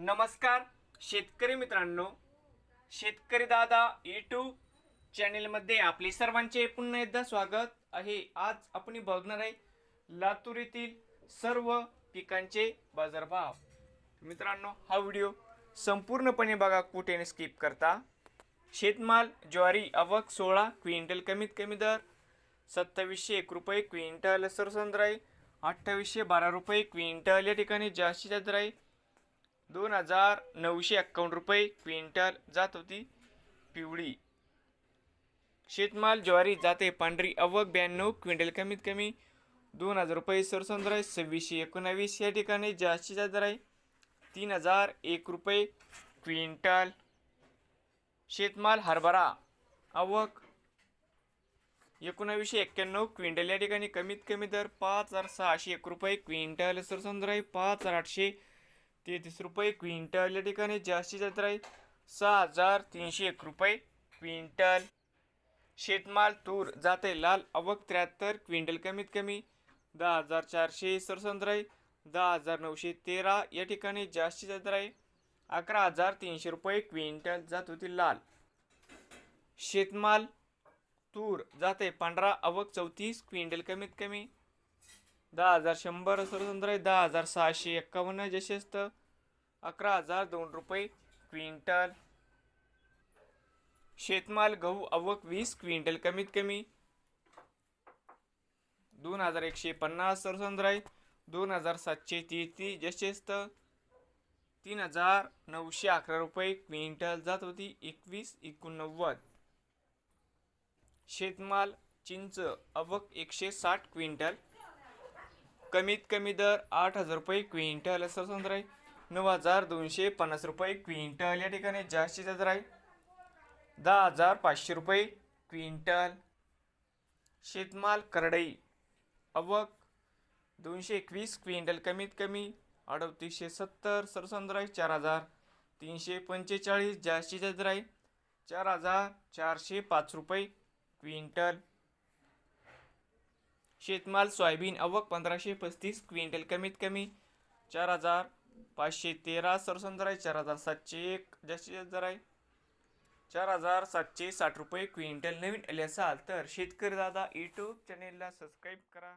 नमस्कार शेतकरी मित्रांनो. शेतकरी दादा यूट्यूब चॅनेलमध्ये आपले सर्वांचे पुन्हा एकदा स्वागत आहे. आज आपण बघणार आहे लातूर येथील सर्व पिकांचे बाजारभाव. मित्रांनो हा व्हिडिओ संपूर्णपणे बघा कुठे स्किप करता. शेतमाल ज्वारी आवक सोळा क्विंटल कमीत कमी दर सत्तावीसशे एक रुपये क्विंटल सरसंद्र अठ्ठावीसशे बारा रुपये क्विंटल या ठिकाणी जास्तीत जास्त राहील दोन हजार नऊशे एक्कावन्न रुपये क्विंटल जात होती. पिवळी. शेतमाल ज्वारी जाते पांढरी अवक ब्याण्णव क्विंटल कमीत कमी दोन हजार रुपये सरसंद्र आहे सव्वीसशे एकोणावीस या ठिकाणी जास्तीचा दर आहे. तीन हजार एक रुपये क्विंटल. शेतमाल हरभरा. आवक एकोणावीसशे एक्क्याण्णव क्विंटल या ठिकाणी कमीत कमी दर पाच हजार सहाशे एक रुपये क्विंटल सरसंद्र आहे पाच हजार आठशे तेहतीस रुपये क्विंटल. या ठिकाणी जास्तीत जास्त आहे सहा हजार तीनशे एक रुपये क्विंटल. शेतमाल तूर जाते लाल आवक त्र्याहत्तर क्विंटल कमीत कमी दहा हजार चारशे सरसंत आहे दहा हजार नऊशे तेरा या ठिकाणी जास्तीत जास्त आहे अकरा हजार तीनशे रुपये क्विंटल जात होती लाल. शेतमाल तूर जाते पांढरा आवक चौतीस क्विंटल कमीत कमी दहा हजार शंभर सरसंद्र आहे दहा हजार सहाशे एक्कावन्न असतं अकरा हजार दोन रुपये क्विंटल. शेतमाल गहू आवक वीस क्विंटल कमीत कमी. दोन हजार एकशे पन्नास सरसंद्र आहे दोन हजार सातशे तेहतीस असतं तीन हजार नऊशे अकरा रुपये क्विंटल जात होती एकवीस एकोणनव्वद. शेतमाल चिंच अवक एकशे साठ क्विंटल. कमीत कमी दर आठ हजार रुपये क्विंटल असं समजा आहे नऊ हजार दोनशे पन्नास रुपये क्विंटल या ठिकाणी जास्तीचा दर आहे दहा हजार पाचशे रुपये क्विंटल. शेतमाल करडई. अवक दोनशे एकवीस क्विंटल कमीत कमी अडतीसशे सत्तर सरसंद्र चार हजार तीनशे पंचेचाळीस जास्तीचा दर आहे चार हजार चारशे पाच रुपये क्विंटल. शेतमाल सोयाबीन अवक पंधराशे पस्तीस क्विंटल कमीत कमी चार हजार पाचशे तेरा सरसंदर आहे चार हजार सातशे एक जास्तीत दर आहे चार हजार सातशे साठ रुपये क्विंटल नवीन आले असाल तर शेतकरी दादा यूट्यूब चॅनेलला सबस्क्राईब करा.